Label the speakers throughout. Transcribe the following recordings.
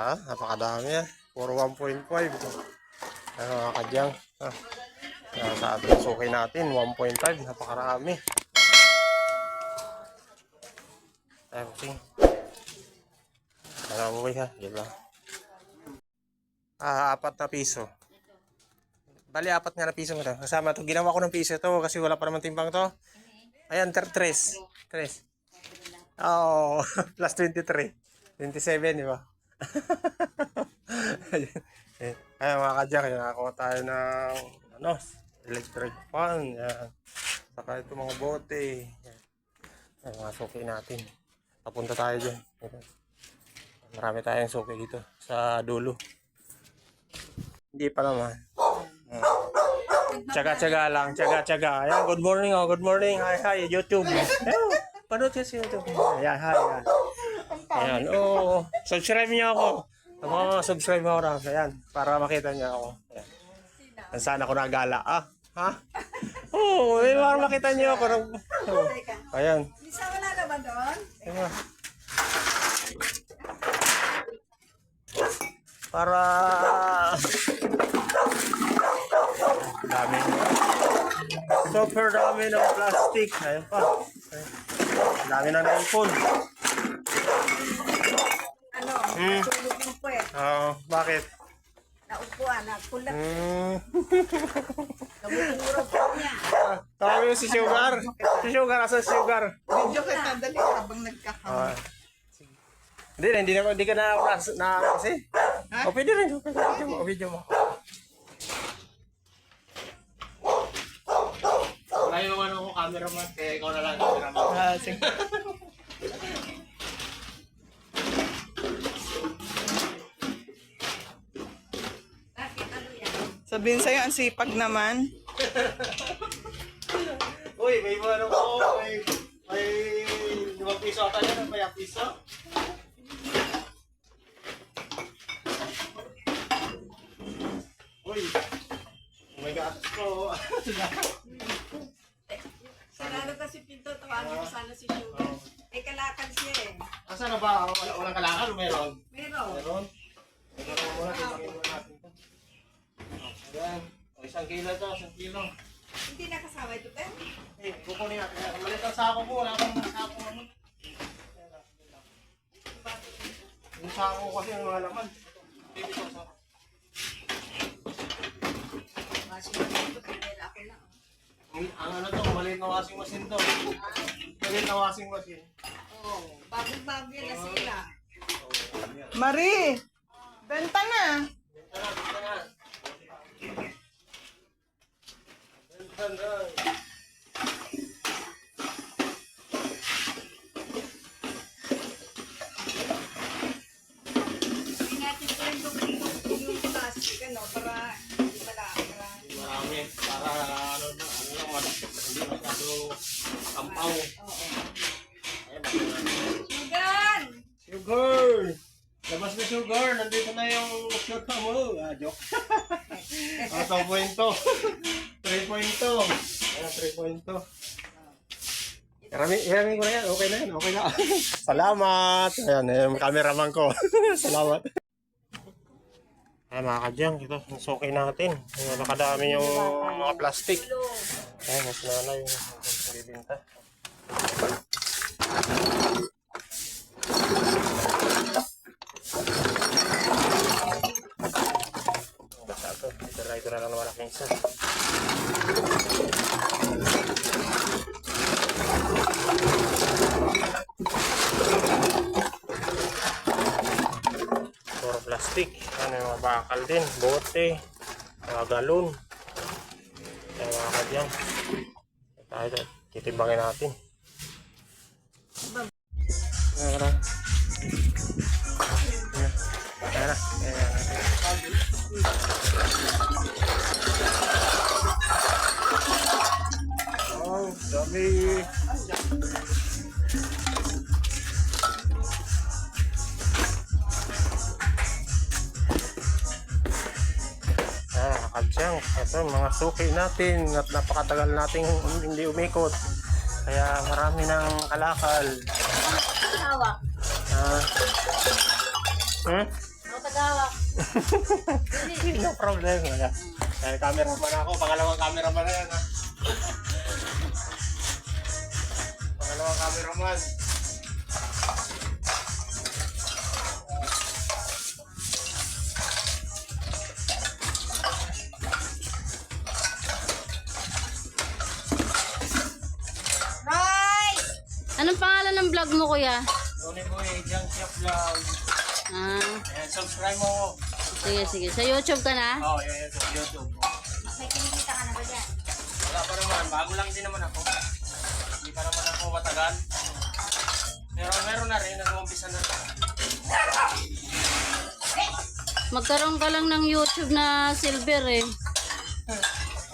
Speaker 1: Ah, napakadami yan. Puro 1.5. Ano mga kadyang. Ah. Kaya sa ating suki natin, 1.5. Napakarami. Ay, kusing. Ano mo ha? Yun lang. Ah, apat na piso. Bali, apat nga na piso mo to. Kasama to. Ginawa ko ng piso to kasi wala pa naman timbang to. Ayan, ter- tres. Tres. Oo, oh, plus 23. 27, di ba? Ayun. Ayun mga kadyak, nakakuha tayo ng ano, electric fan. Yan. Saka ito mga bote. Yan. Yan, mga suki natin. Papunta tayo dyan. Yan. Marami tayong suki dito sa dulo. Hindi pa naman. Tsaga-tsaga lang, tsaga-tsaga. Ayan, good morning oh, good morning. Hi, hi, YouTube. Ayun, panood ka sa YouTube. Ayan, hi, Ayan, oo. subscribe niyo ako. Ang mga subscribe mo ako Ayan, para makita niyo ako. Ayan. Ang sana ako nagala. Ah, ha? Oo, eh, para makita niyo ako. Oh. Ayan.
Speaker 2: Lisa, wala na ba doon?
Speaker 1: Ayan. Para dami super dami ng plastic ayun pa Ayun. dami na naipon
Speaker 2: Ano?
Speaker 1: Hmm.
Speaker 2: Tulog mo po eh.
Speaker 1: Oo, bakit
Speaker 2: Naupuan, nakulat.
Speaker 1: hmm.
Speaker 2: Namumuro po niya.
Speaker 1: tawagin mo si Sugar si Sugar asa si Sugar
Speaker 2: Medyo kita dali habang nagkakaroon.
Speaker 1: Ah. hindi na hindi na hindi ka na na, na kasi
Speaker 2: Ha?
Speaker 1: o pwede rin video mo video mo Wala yung ano ko cameraman, kaya ikaw na lang cameraman.
Speaker 3: Ah, sige. Sabihin sa'yo, ang sipag naman.
Speaker 1: Uy, may mga ano ko, may, may limang piso ata yan, may piso. Uy, oh my God, ko.
Speaker 2: Sarado kasi pinto, tawagin mo sana si Sugar. Eh, kalakad siya eh.
Speaker 1: Asa na ba? Wala, walang kailangan o meron?
Speaker 2: Meron.
Speaker 1: Meron. Ito na muna, tingnan muna natin ito. Ayan. O, isang kilo to, isang kilo.
Speaker 2: Hindi nakasama ito, Ben.
Speaker 1: Eh, kukunin natin. yan. Malit ang sako ko, wala akong sako. Ayan ayan lang. Yung sako ko kasi yung mga laman. Baby ko sako.
Speaker 2: Kasi ito, pinila ako lang.
Speaker 1: Ang, ang ano to, maliit na washing machine to. Maliit na washing machine.
Speaker 2: Oo. Bagong-bago yan na sila.
Speaker 3: Marie! Benta na!
Speaker 1: Benta na, benta na. Benta na.
Speaker 2: Hindi natin po yung yung plastic, ano, para hindi pala, para
Speaker 1: Marami. Para ano na, ano lang, wala- hindi masyado kampaw.
Speaker 2: Oo.
Speaker 1: Ayan, basta-
Speaker 2: Sugar!
Speaker 1: Sugar! Labas na sugar! Nandito na yung shot mo. Ah, joke. ah, 2.2. 3.2. Ayan, 3.2. Irami, irami ko na yan. Okay na yan. Okay na. Salamat. Ayan, yung cameraman ko. Salamat. Ayan mga kadyang, ito, suki natin. Ayan, nakadami yung mga plastic. Ayan, mas nanay yung bibinta. Basta ito, ito na lang na malaking isa. Puro plastic. Ano yung mga bakal din, bote, mga galon. Kaya mga kadyang. Titimbangin natin. Ayan na. Ayan na. Ayan na. Oh, dami. Ito, mga suki natin at napakatagal nating hindi umikot. Kaya marami ng kalakal.
Speaker 2: Hawak.
Speaker 1: Ah. Hmm? no problem. Wala. Dahil cameraman ako. Pangalawang cameraman na yan ha. Pangalawang cameraman.
Speaker 2: Right!
Speaker 4: Anong pangalan ng vlog mo, kuya?
Speaker 1: Tony Boy, Junk Shop Vlog.
Speaker 4: Ah,
Speaker 1: Ayan, subscribe mo ako.
Speaker 4: sige, sige. Sa YouTube ka na?
Speaker 1: Oo, oh, yan, sa YouTube.
Speaker 2: May kinikita ka na ba dyan?
Speaker 1: Wala pa naman, bago lang din naman ako. Hindi pa naman ako matagal. Pero meron na rin, nag-umpisa na.
Speaker 4: Magkaroon ka lang ng YouTube na silver eh.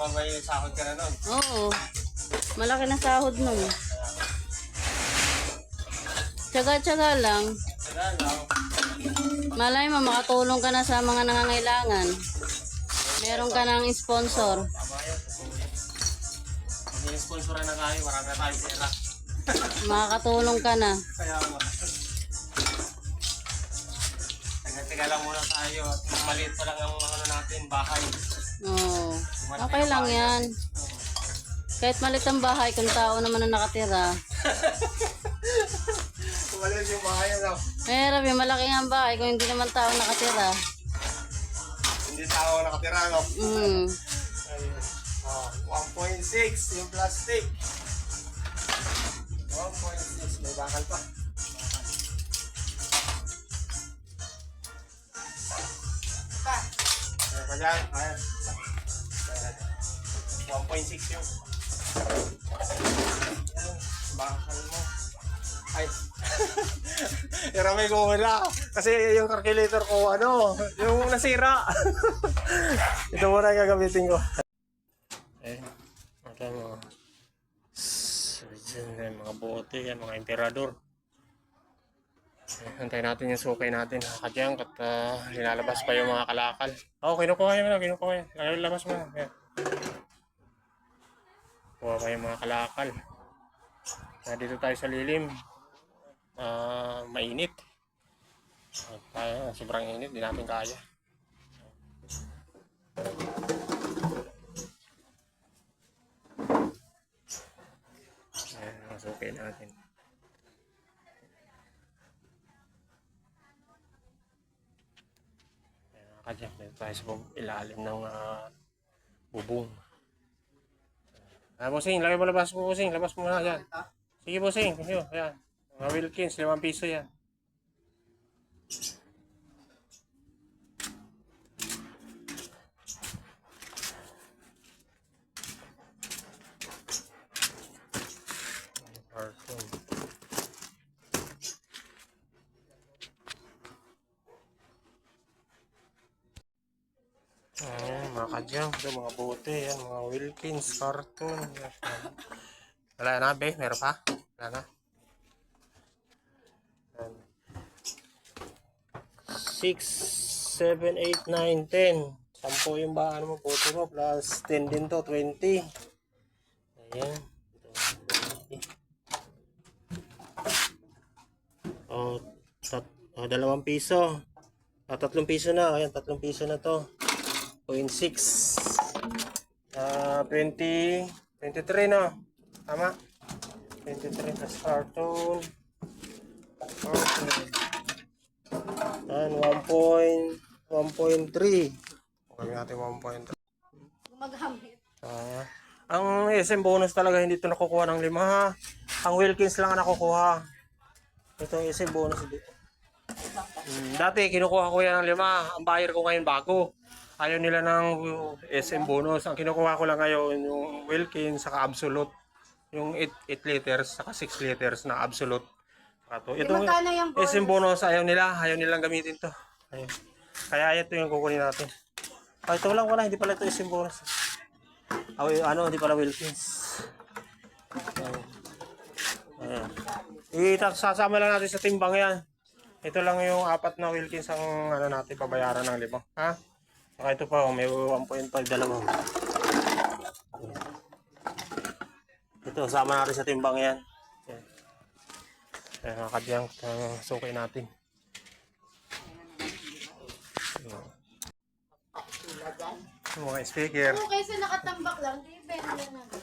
Speaker 1: Oh, may sahod ka na nun.
Speaker 4: Oo. Malaki na sahod nun. Tsaga-tsaga lang.
Speaker 1: Lang.
Speaker 4: Malay mo, makatulong ka na sa mga nangangailangan. Meron ka ng sponsor.
Speaker 1: Sponsoran na tayo, marami na tayong pera.
Speaker 4: Makakatulong ka na.
Speaker 1: Kaya nga. Taga-taga lang muna tayo maliit pa lang ang ano natin, bahay.
Speaker 4: Oo. Okay lang yan. Kahit malit ang bahay, kung tao naman ang nakatira.
Speaker 1: Maliit yung bahay, ano?
Speaker 4: Mahirap yung malaki nga ang bahay kung hindi naman tao nakatira.
Speaker 1: Hindi tao nakatira, no?
Speaker 4: Mm.
Speaker 1: Ayun. Oh, 1.6 yung plastic. 1.6, may bakal pa.
Speaker 2: Pa.
Speaker 1: Ayan pa dyan. Ayan. Ayan. 1.6 yun. Ayan. Bakal mo. Ay. Iramay ko wala. Kasi yung calculator ko, ano, yung nasira. Ito muna yung gagamitin ko. Eh, ito mga surgeon, eh, mga bote, yan, mga emperador. Eh, Antayin natin yung sukay natin. Kadyang at ah, linalabas pa yung mga kalakal. Oo, oh, kinukuha yun na, kinukuha yun. Lalabas mo na. Yan. Kuha pa yung mga kalakal. Kaya dito tayo sa lilim. Ah, mainit. Sobrang init, di natin kaya. Ayan, masukay natin. Kadyak dito tayo sa ilalim ng ah, bubong. Ah, bossing, lagay mo labas mo, bossing. Labas mo na yan. Sige, bossing. Ayan. Mga Wilkins, limang piso yan. Ayan, mga kadyang. Ito, mga bote. Yan, mga Wilkins, cartoon. Wala na, be? Meron pa? Wala na? 6, 7, 8, 9, 10. Sampo yung ba, mo, bote mo. Plus 10 din to, 20. Ayan. 20. Oh, tat oh, dalawang piso. Ah, tatlong piso na. Ayan, tatlong piso na to. 0.6. Ah, 20, 23 na. Tama? 23 plus cartoon. Cartoon. Ayan, 1.1.3. Gawin natin 1.3.
Speaker 2: Gumagamit.
Speaker 1: Ah, ang SM bonus talaga hindi ito nakukuha ng lima ha. Ang Wilkins lang ang nakukuha. Ito yung SM bonus dito. Hmm, dati kinukuha ko yan ng lima. Ang buyer ko ngayon bago. Ayaw nila ng SM bonus. Ang kinukuha ko lang ngayon yung Wilkins saka Absolute. Yung 8, 8 liters saka 6 liters na Absolute. Saka to. Itong
Speaker 2: magkano yung bonus?
Speaker 1: SM bonus ayaw nila. Ayaw nilang gamitin to. Ayun. Kaya ito yung kukunin natin. Ah, ito lang wala. Hindi pala ito SM bonus. Oh, ano, hindi pala Wilkins. Ayan. Ayan. Itasasama lang natin sa timbang yan. Ito lang yung apat na Wilkins ang ano natin pabayaran ng limang. Ha? Saka ito pa, oh, may 1.5 dalawa. Ito, sama natin sa timbang yan. Ayan. Mga kadyang, uh, sukay natin. Ayan. Mga speaker.
Speaker 4: Kung kaysa nakatambak lang, di benta natin.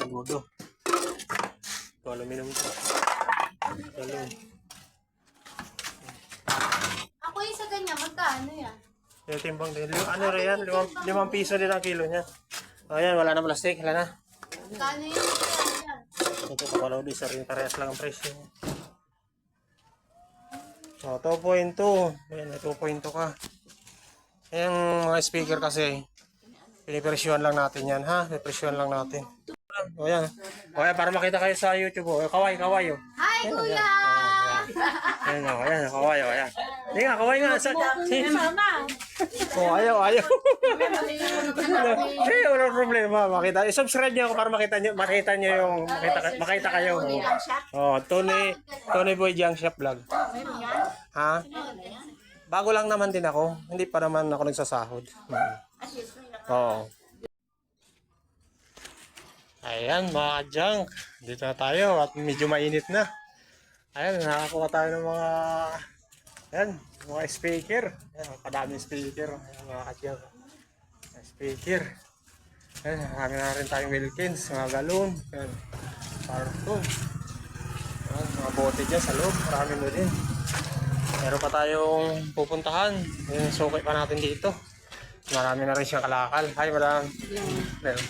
Speaker 1: Saludo. Ito, aluminum ito. Galon.
Speaker 4: Ako yung sa ganyan, magkano yan?
Speaker 1: Yung timbang din. Ano rin yan? Limang, limang piso din ang kilo niya. Ayan, wala na plastic. Wala na.
Speaker 4: Magkano yun?
Speaker 1: Ito, kapalaw di sa rin. Parehas lang ang presyo. So, 2.2. Ayan, may 2.2 ka. Yung mga speaker kasi, pinipresyohan lang natin yan, ha? Pinipresyohan lang natin. O yan. O yan, para makita kayo sa YouTube. O, kaway, kaway. O.
Speaker 4: Hi, kuya!
Speaker 1: Ayan, o, ayan, kaway, o, ayan. Hindi nga, kaway nga. Sa, si, o, ayaw, ayaw. Eh, wala problema. Makita. I-subscribe niyo ako para makita niyo, makita niyo yung, makita, makita kayo. Oh, Tony, Tony Boy Jang Shop Vlog. Ha? Bago lang naman din ako. Hindi pa naman ako nagsasahod. Oo. Ayan, mga junk. Dito na tayo at medyo mainit na. Ayan, nakakuha tayo ng mga ayan, mga speaker. Ayan, kadaming speaker. Ayan, mga kajunk. Speaker. Ayan, marami na rin tayong Wilkins, mga galon. Ayan, carton. Ayan, mga bote dyan sa loob. Marami na din. Meron pa tayong pupuntahan. Yung sukay pa natin dito. Marami na rin siyang kalakal. Ay, wala. Meron.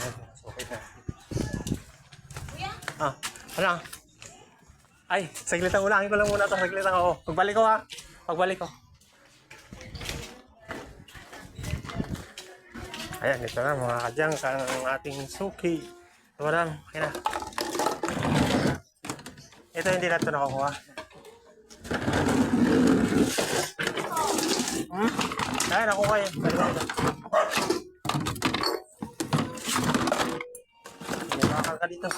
Speaker 1: Ayan, sukay na. Ah, wala. Ay, saglit ang ulangin ko lang muna to. Saglit ang ako. Pagbalik ko ha. Pagbalik ko. Ayan, ito na mga kadyang sa ating suki. Lang. Kaya. Ito hindi na ito nakukuha. Hmm? Ay, nakuha yun. Makakal ka dito.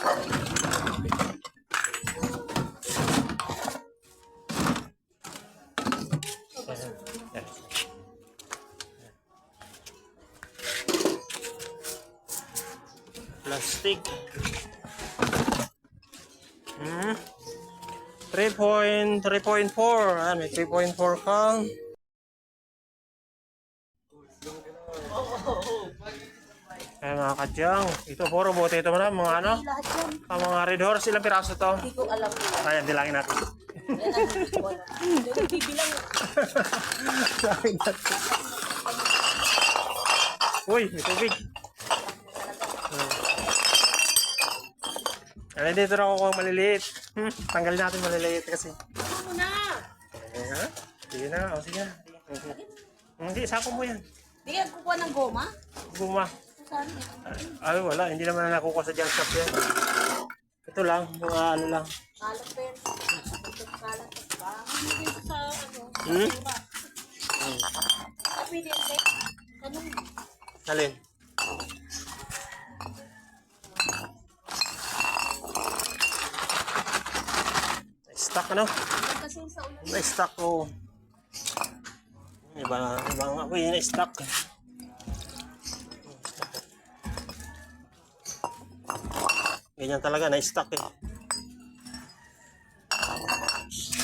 Speaker 1: 3.3.4. Ah, may 3.4 ka. Ay mga kadyang. Ito puro bote ito na mga ano? Ang mga red horse ilang piraso to? Hindi ko alam. Ayan, bilangin natin. Bilangin natin. Uy, may tubig. Ay, dito na ako kung maliliit. Hmm, tanggalin natin maliliit kasi.
Speaker 4: Ano na?
Speaker 1: Eh, ha? Sige na, o sige na. Hindi, sako mo yan.
Speaker 4: Di ka kukuha ng goma?
Speaker 1: Guma.
Speaker 4: Saan?
Speaker 1: Ay, wala. Hindi naman na nakukuha sa junk shop yan. Ito lang, mga ano lang.
Speaker 4: Kalat pa yan. Kalat pa. Hindi sa ano.
Speaker 1: Hmm?
Speaker 4: Pwede yan. Ano?
Speaker 1: Alin? Na-stuck ano?
Speaker 4: Kasi sa ulan.
Speaker 1: Na-stuck ko. Iba, iba nga po yung na-stuck. Ganyan talaga, na-stuck eh.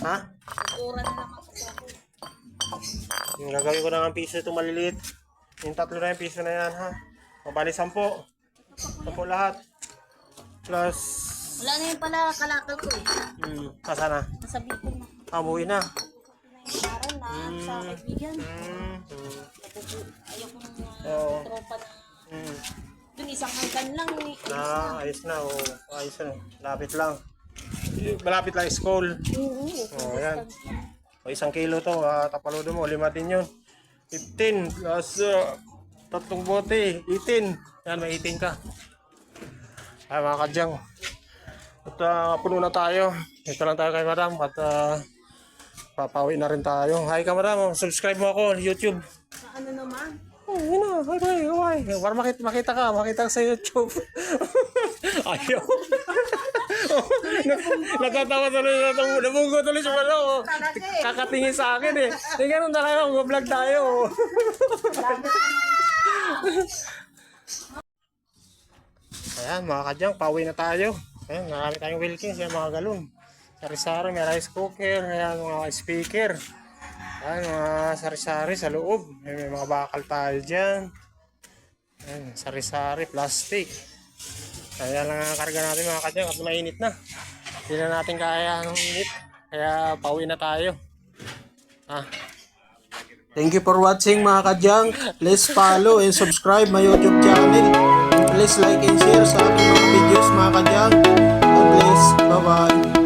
Speaker 1: Ha?
Speaker 4: Ako sa ako.
Speaker 1: Yung gagawin ko na ng piso itong maliliit. Yung tatlo na yung piso na yan ha. Mabali sampo. Sampo lahat. Plus,
Speaker 4: Wala na yun pala kalakal ko eh.
Speaker 1: hmm, kasana.
Speaker 4: Nasabi ko na.
Speaker 1: Abuin na.
Speaker 4: Na sa kaibigan.
Speaker 1: Hmm, hmm.
Speaker 4: Ayoko nang
Speaker 1: Oo.
Speaker 4: tropa na.
Speaker 1: Hmm.
Speaker 4: Dun isang hanggan lang eh.
Speaker 1: Na, ayos na. Oh, ayos na. Malapit lang. Malapit lang school.
Speaker 4: Oo.
Speaker 1: Oh, yan. O, isang kilo to. Uh, tapaludo mo. Lima din yun. 15 plus uh, tatlong bote. 18. Yan, may 18 ka. Ay, mga kadyang. At uh, puno na tayo. Ito lang tayo kay madam. At uh, papawi na rin tayo. Hi ka madam. Subscribe mo ako YouTube.
Speaker 2: Ano naman?
Speaker 1: Oh, yun na. Hi, hi. Para makita, makita ka. Makita ka sa YouTube. Ayaw. Natatawa tuloy na itong nabunggo tuloy sa malo. Kakatingin sa akin eh. Hindi ganun talaga. Mag-vlog tayo. Ayan mga kadyang, pauwi na tayo. Ayan, marami tayong Wilkins, yan mga galon. Sari-sari, may rice cooker, ayan mga speaker. Ayan, mga sari-sari sa loob. Ayan, may mga bakal tayo dyan. Ayan, sari-sari, plastic. Kaya lang ang karga natin mga kadyang at mainit na. Hindi na natin kaya ng init. Kaya pauwi na tayo. Ah.
Speaker 5: Thank you for watching mga kadyang. Please follow and subscribe my YouTube channel. And please like and share sa aking mga videos mga kadyang. God bless. Bye-bye.